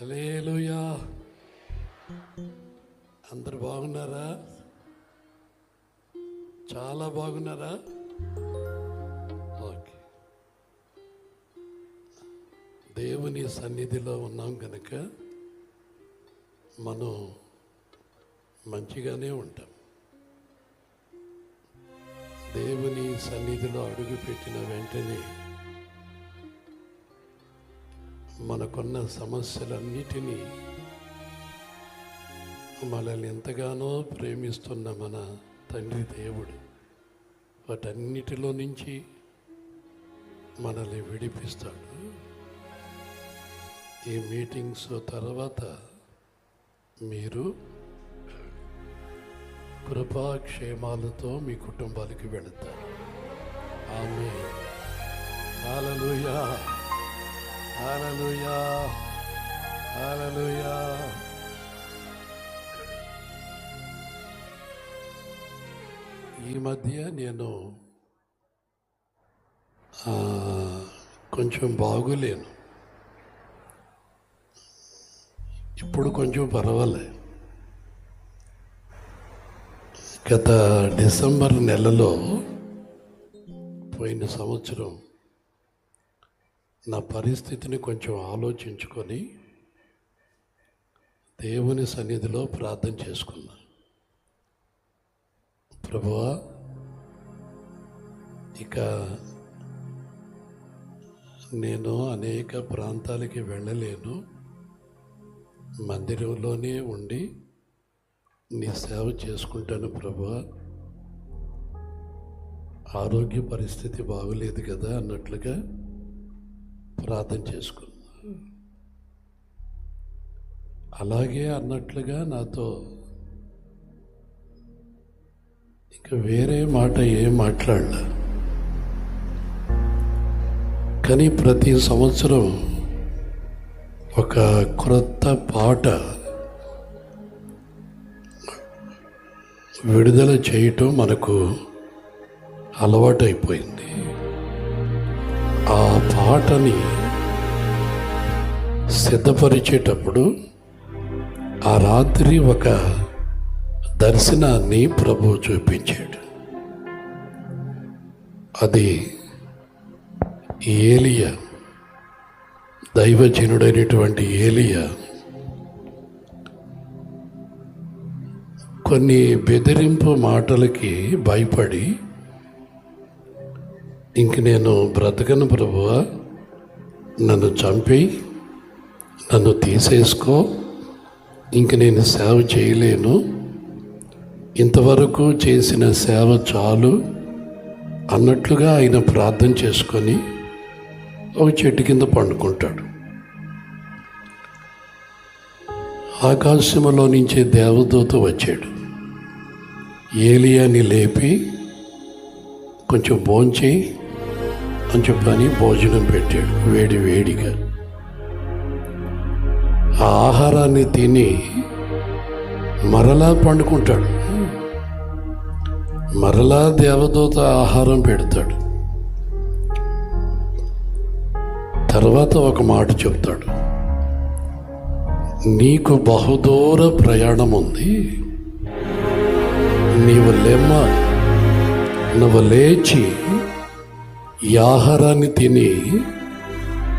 Hallelujah అందరు బాగున్నారా? చాలా బాగున్నారా? ఓకే. దేవుని సన్నిధిలో ఉన్నాం కనుక మనం మంచిగానే ఉంటాం. దేవుని సన్నిధిలో అడుగుపెట్టిన వెంటనే మనకున్న సమస్యలన్నిటినీ మనల్ని ఎంతగానో ప్రేమిస్తున్న మన తండ్రి దేవుడు వాటన్నిటిలో నుంచి మనల్ని విడిపిస్తాడు. ఈ మీటింగ్స్ తర్వాత మీరు కృపాక్షేమాలతో మీ కుటుంబాలకి వెళతారు. ఆమె హాలలుయా హాలలుయా హాలలుయా ఈ మధ్య నేను కొంచెం బాగోలేను. ఇప్పుడు కొంచెం పర్వాలే. గత డిసెంబర్ నెలలో పోయిన సంవత్సరం నా పరిస్థితిని కొంచెం ఆలోచించుకొని దేవుని సన్నిధిలో ప్రార్థన చేసుకున్నా. ప్రభువా ఇక నేను అనేక ప్రాంతాలకి వెళ్ళలేను. మందిరంలోనే ఉండి నీ సేవ చేసుకుంటాను ప్రభువా. ఆరోగ్య పరిస్థితి బాగోలేదు కదా అన్నట్లుగా ప్రార్థన చేసుకున్నా అలాగే అన్నట్లుగా నాతో ఇంకా వేరే మాట ఏం మాట్లాడలే. కానీ ప్రతి సంవత్సరం ఒక క్రొత్త పాట విడుదల చేయటం మనకు అలవాటైపోయింది. ఆ పాటని సిద్ధపరిచేటప్పుడు ఆ రాత్రి ఒక దర్శనాన్ని ప్రభు చూపించాడు. అది ఏలియా దైవజనుడైనటువంటి ఏలియా కొన్ని బెదిరింపు మాటలకి భయపడి ఇంక నేను బ్రతకను ప్రభువా. నన్ను చంపి నన్ను తీసేసుకో. ఇంక నేను సేవ చేయలేను. ఇంతవరకు చేసిన సేవ చాలు అన్నట్లుగా ఆయన ప్రార్థన చేసుకొని ఒక చెట్టు కింద పండుకుంటాడు. ఆకాశంలో నుంచి దేవదూత వచ్చాడు. ఏలియాని లేపి కొంచెం భోంచేయి. అని చెప్పని భోజనం పెట్టాడు వేడి వేడిగా. ఆ ఆహారాన్ని తిని మరలా పండుకుంటాడు. మరలా దేవదూత ఆహారం పెడతాడు. తర్వాత ఒక మాట చెప్తాడు. నీకు బహుదూర ప్రయాణం ఉంది. నీవు లేమ్మా నువ్వు లేచి ఈ ఆహారాన్ని తిని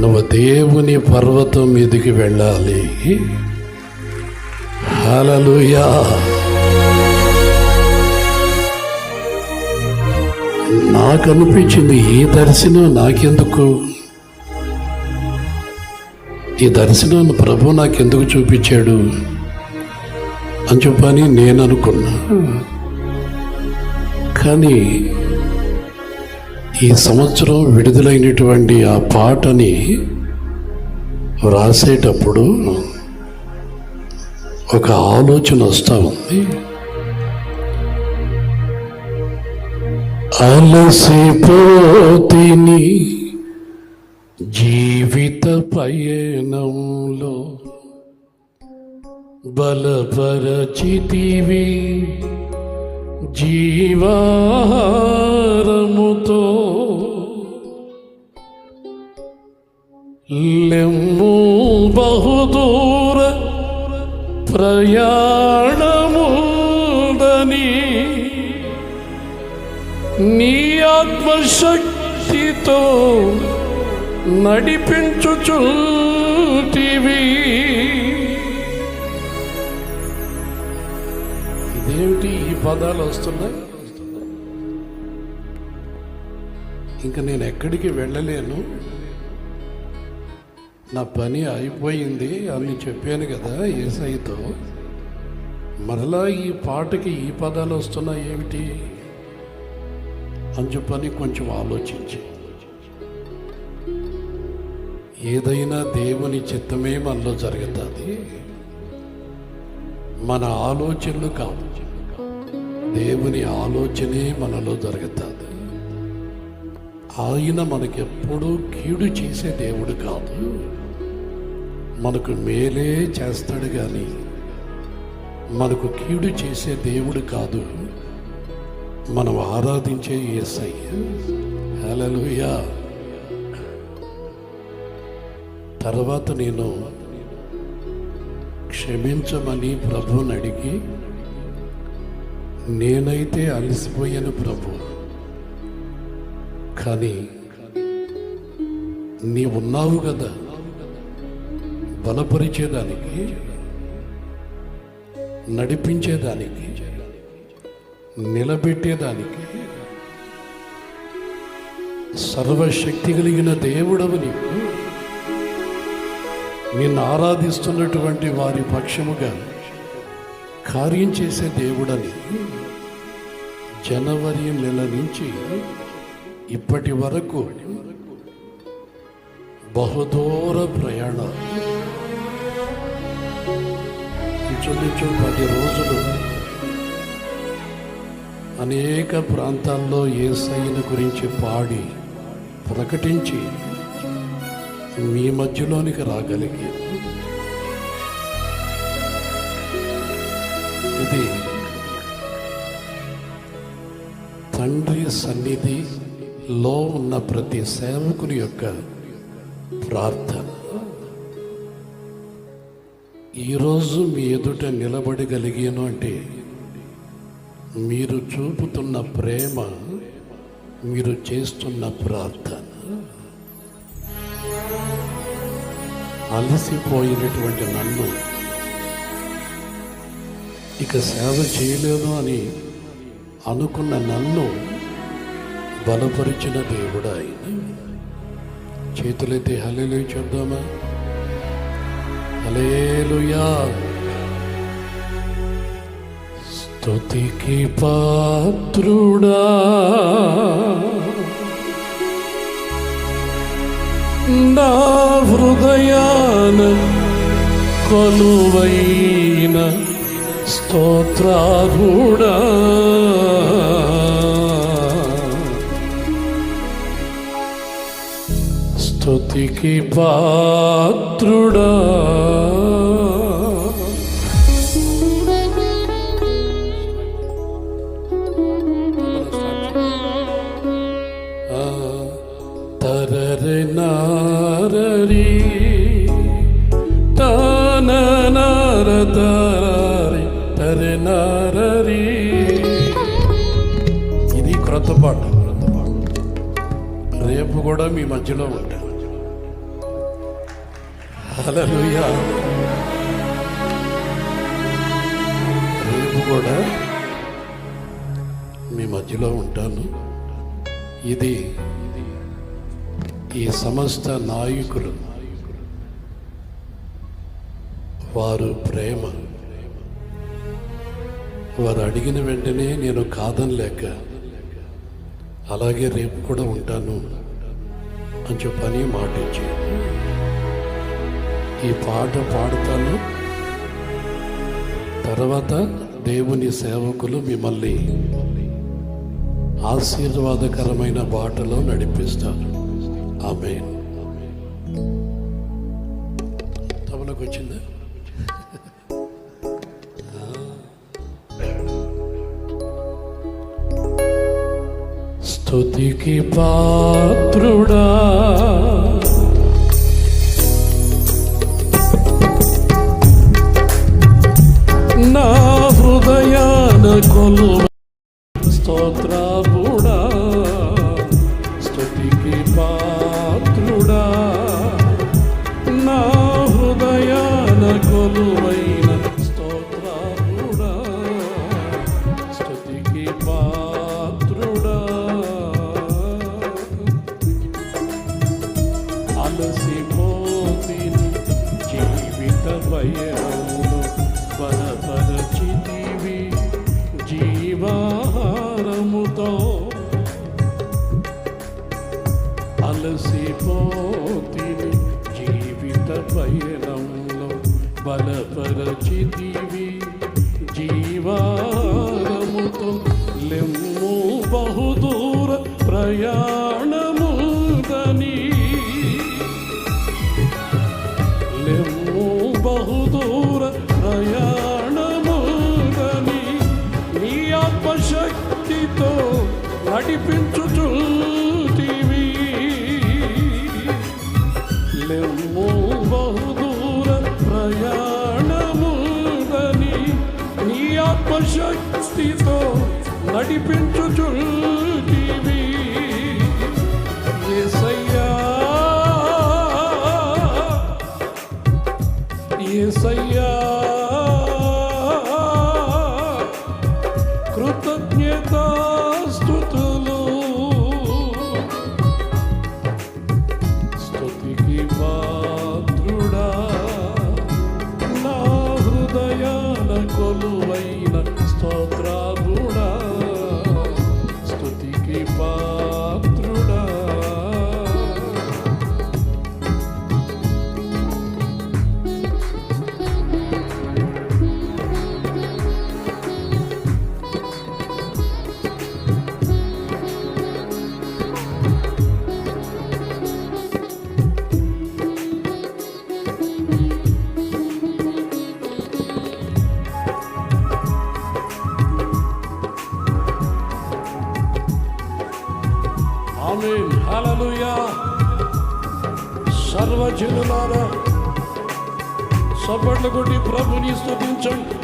నువ్వు దేవుని పర్వతం మీదకి వెళ్ళాలి. హలలుయా నాకు అనిపించింది ఈ దర్శనం నాకెందుకు? ఈ దర్శనాన్ని ప్రభు నాకెందుకు చూపించాడు? అని చెప్పని నేను అనుకున్నా. కానీ ఈ సంవత్సరం విడుదలైనటువంటి ఆ పాటని వ్రాసేటప్పుడు ఒక ఆలోచన వస్తూ ఉంది. అలసిపోతిని జీవిత పయనంలో బలపరచితివి. జీవాహారముతో లెమ్ము బహుదూర ప్రయాణముదని నీ ఆత్మశక్తితో నడిపించుచుంటివి పదాలు వస్తున్నాయి. ఇంకా నేను ఎక్కడికి వెళ్ళలేను. నా పని అయిపోయింది అని చెప్పాను కదా ఏసైతో. మరలా ఈ పాటకి ఈ పదాలు వస్తున్నాయి ఏమిటి? అని చెప్పని కొంచెం ఆలోచించి. ఏదైనా దేవుని చిత్తమే మనలో జరుగుతుంది. మన ఆలోచనలు కావచ్చు దేవుని ఆలోచనే మనలో జరుగుతుంది. ఆయన మనకెప్పుడూ కీడు చేసే దేవుడు కాదు. మనకు మేలే చేస్తాడు కానీ మనకు కీడు చేసే దేవుడు కాదు. మనం ఆరాధించే యేసయ్య హల్లెలూయా. తర్వాత నేను క్షమించమని ప్రభుని అడిగి నేనైతే అలసిపోయాను ప్రభు. కానీ నీ ఉన్నావు కదా. బలపరిచేదానికి నడిపించేదానికి నిలబెట్టేదానికి సర్వశక్తి కలిగిన దేవుడవు నీవు. నిన్ను ఆరాధిస్తున్నటువంటి వారి పక్షముగా కార్యం చేసే దేవుడని జనవరి నెల నుంచి ఇప్పటి వరకు బహుదూర ప్రయాణం. ఇంచుమించు పది రోజులు అనేక ప్రాంతాల్లో ఏసైన గురించి పాడి ప్రకటించి మీ మధ్యలోనికి రాగలిగాను ఇది తండ్రి సన్నిధిలో ఉన్న ప్రతి సేవకుని యొక్క ప్రార్థన. ఈరోజు మీ ఎదుట నిలబడగలిగాను అంటే మీరు చూపుతున్న ప్రేమ మీరు చేస్తున్న ప్రార్థన. అలసిపోయినటువంటి నన్ను ఇక సేవ చేయలేను అని అనుకున్న నన్ను బలపరిచిన దేవుడు ఆయన. చేతులైతే హలేలు చెప్దామా? హలేలుయా స్తుతికి పాత్రుడా. నా హృదయాన కొలువైనా స్తోత్రారుడా స్తుతికి పాత్రుడా. తరరి నారరి తాన నారదా పాటు రేపు కూడా మీ మధ్యలో ఉంటాను హల్లెలూయా. రేపు కూడా మీ మధ్యలో ఉంటాను. ఇది ఈ సమస్త నాయకులు వారు ప్రేమ. వారు అడిగిన వెంటనే నేను కాదనలేక అలాగే రేపు కూడా ఉంటాను అని చెప్పని మాట ఇచ్చి ఈ పాట పాడతాను. తర్వాత దేవుని సేవకులు మిమ్మల్ని ఆశీర్వాదకరమైన బాటలో నడిపిస్తారు. ఆమె స్థుతికి పాత్రుడా? నా హృదయాన కొలు పాత్రుడా. నా హృదయాన కొలు naufrágio. హాలలుయా సర్వజనులారా సపట్ల కొట్టి ప్రభుని స్థుతించండి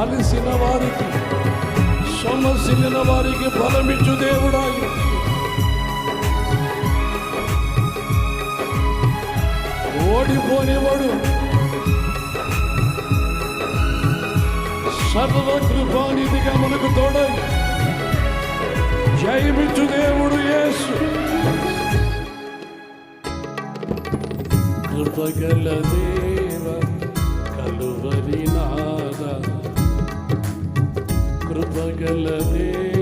అలసిన వారికి సొమ్మసిల్లిన వారికి బలమిచ్చు దేవుడాయి. ఓడిపోనివాడు సర్వకృపానిధిగా మనకు తోడై. జయమిచ్చు దేవుడు యేసు. కృపగల దేవ కలువరి నాద. కృపగల దేవ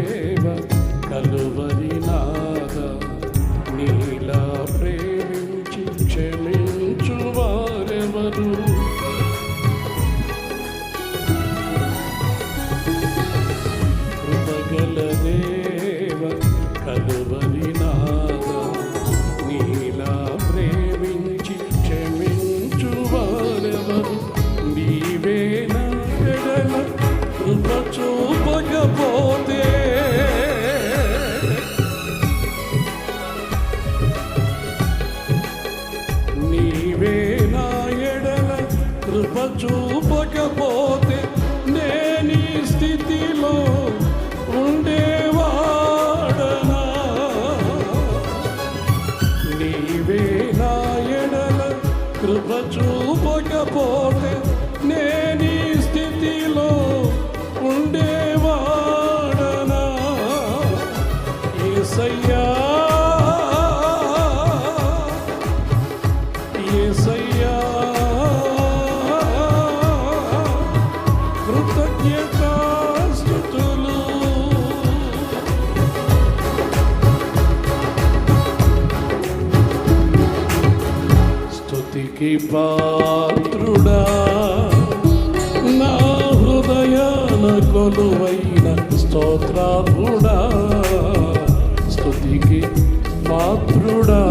పాత్రుడా నా హృదయాన కొలువైన స్తోత్రాత్ముడా స్తుతికి పాత్రుడా.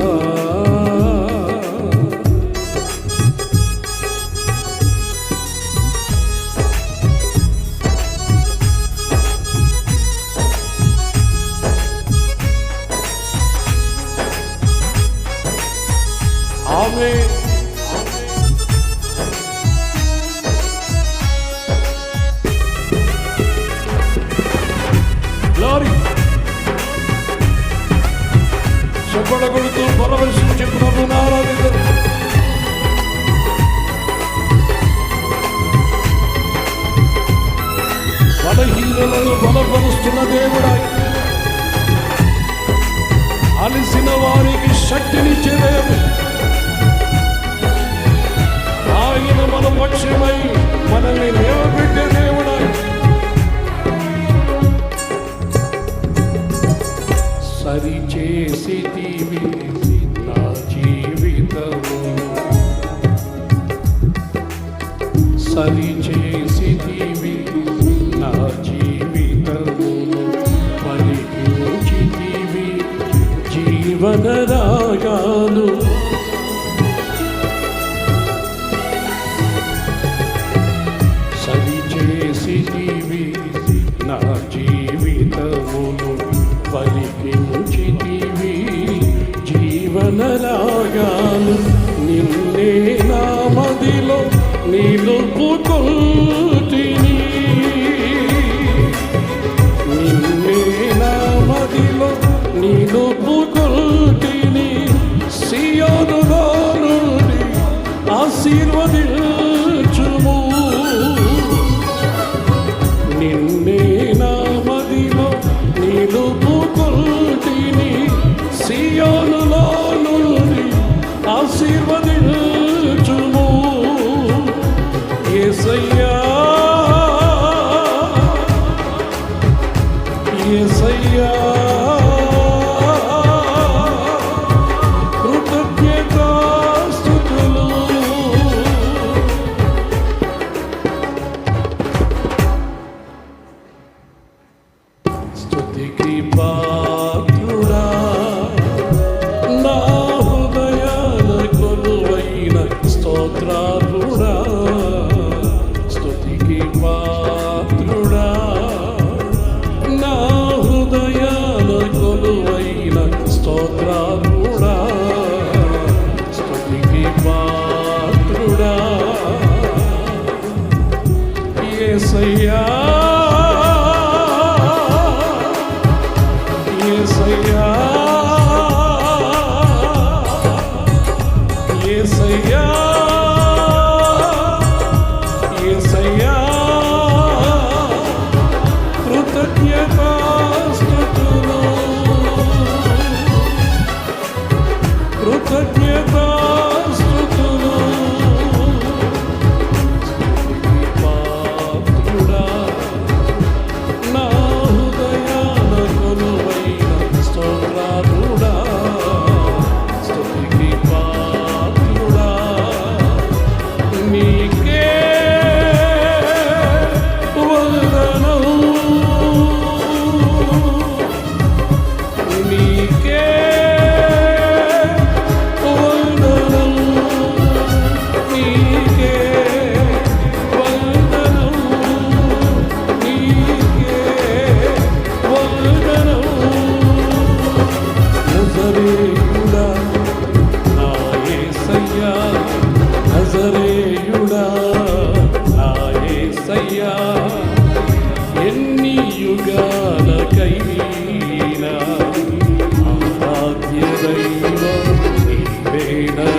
బలహీనలను బలపరుస్తున్న దేవుడా అలిసిన వారికి శక్తిని దేవుడు ఆయన మన పక్షమై మనల్ని నిలబెట్టే దేవుడా సరి చేసి జీవితము. సరి జీవన రాగాలు సరి చేసి యేసయ్యా Yeah.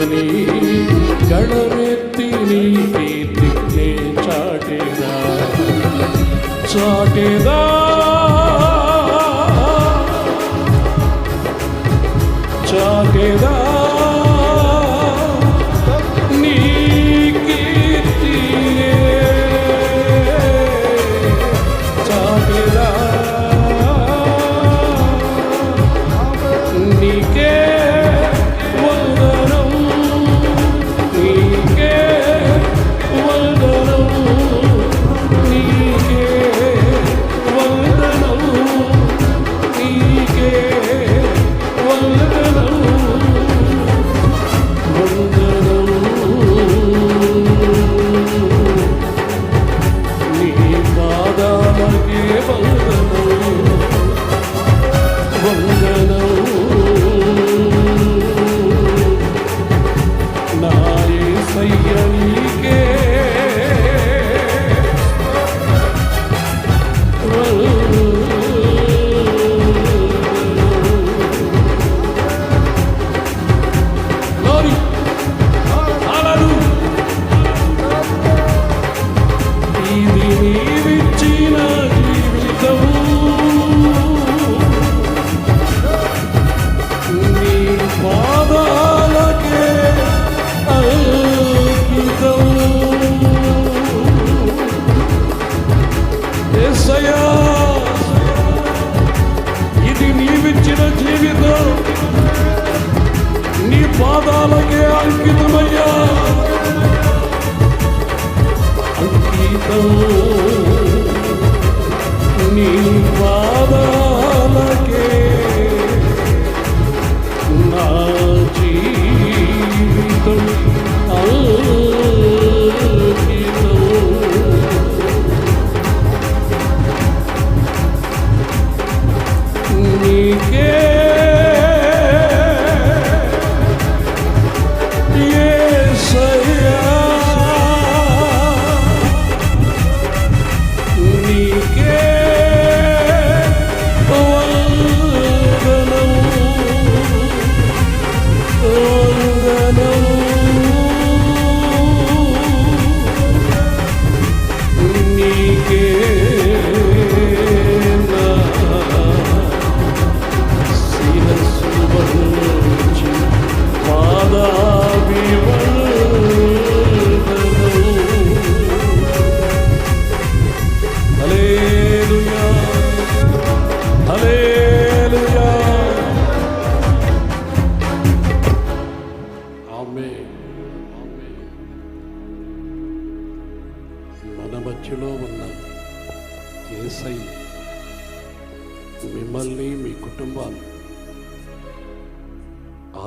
గణని గణమెత్తి నీ కీర్తినే చాటేదా చాటేదా చాటేదా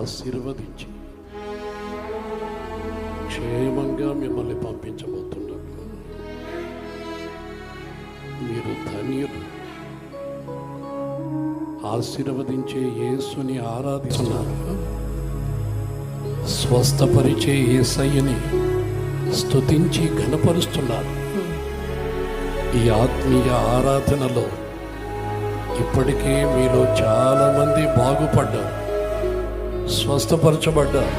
ఆశీర్వదించి. క్షేమంగా మిమ్మల్ని పంపించబోతున్నాడు మీరు ధన్యులు. ఆశీర్వదించే యేసుని ఆరాధిస్తున్నారు. స్వస్థపరిచే ఏసయ్యని స్తుతించి ఘనపరుస్తున్నారు. ఈ ఆత్మీయ ఆరాధనలో ఇప్పటికే మీలో చాలామంది బాగుపడ్డారు. స్వస్థపరచబడ్డారు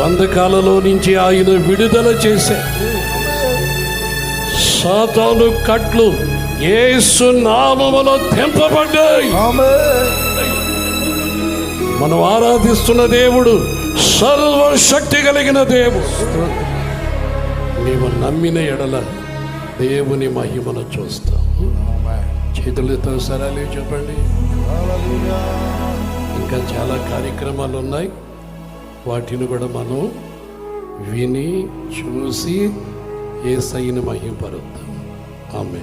బంధకాలలో నుంచి ఆయన విడుదల చేసే సాతాను కట్లు యేసు నామములో తెంపబడ్డాయి. మనం ఆరాధిస్తున్న దేవుడు సర్వశక్తి కలిగిన దేవుడు. నీవు నమ్మిన ఎడల దేవుని మహిమను చూస్తాం చేతులతో సరాలి చెప్పండి. ఇంకా చాలా కార్యక్రమాలు ఉన్నాయి వాటిని కూడా మనం విని చూసి ఏ సైని మహింపరుద్దాం. ఆమె